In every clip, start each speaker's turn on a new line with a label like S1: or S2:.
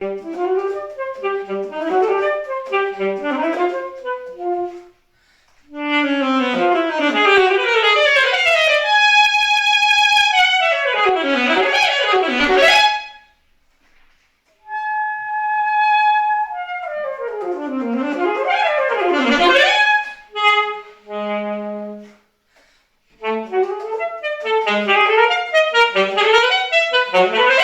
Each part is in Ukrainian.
S1: Ну, Я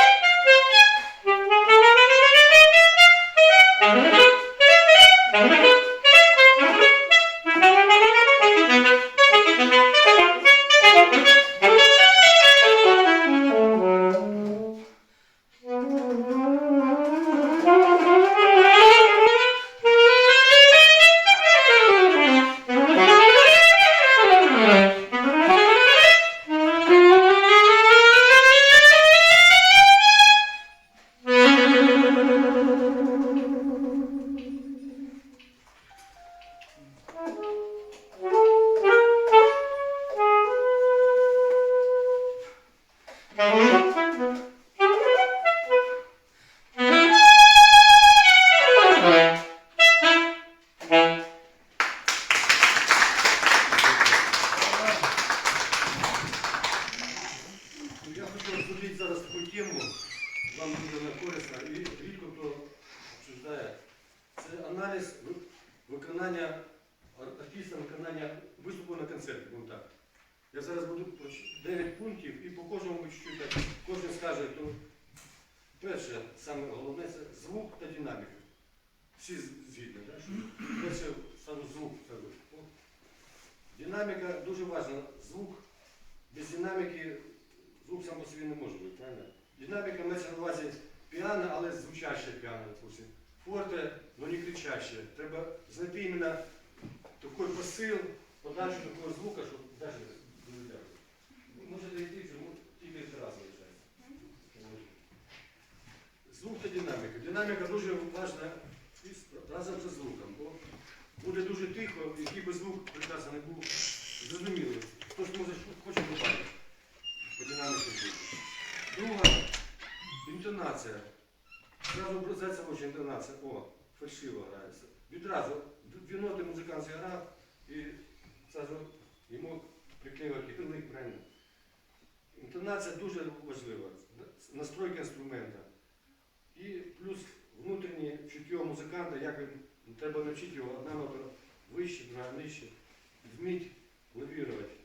S1: виконання ар- артиста виконання виступу на концерті. будемо так. Я зараз буду 9 пунктів і по кожному так. Кожен скаже, то перше, саме головне це звук та динаміка. Всі згідні, так? Перше саме звук. Динаміка дуже важлива. Звук без динаміки звук сам по собі не може бути, правильно? Динаміка мається на увазі піано, але звучаще піано. допустим. Форте, але не кричаще. Треба знайти іменно такий посил, подачу такого звука, щоб навіть не видати. Можете йти, чому тільки раз лишається. Звук та динаміка. Динаміка дуже важна з- разом зі звуком. Бо буде дуже тихо, який би звук не був зрозумілий. Хтось може хоче добавити по динаміці звуку. Друга інтонація. Зразу бросається очі інтонація. О, фальшиво грається. Відразу дві ноти музикант зіграв і зразу йому. Інтонація дуже важлива. Настройка інструмента. І плюс внутрішнє чуття музиканта, як він треба навчити його одна нота вище, друга нижче. Вміть лавірувати.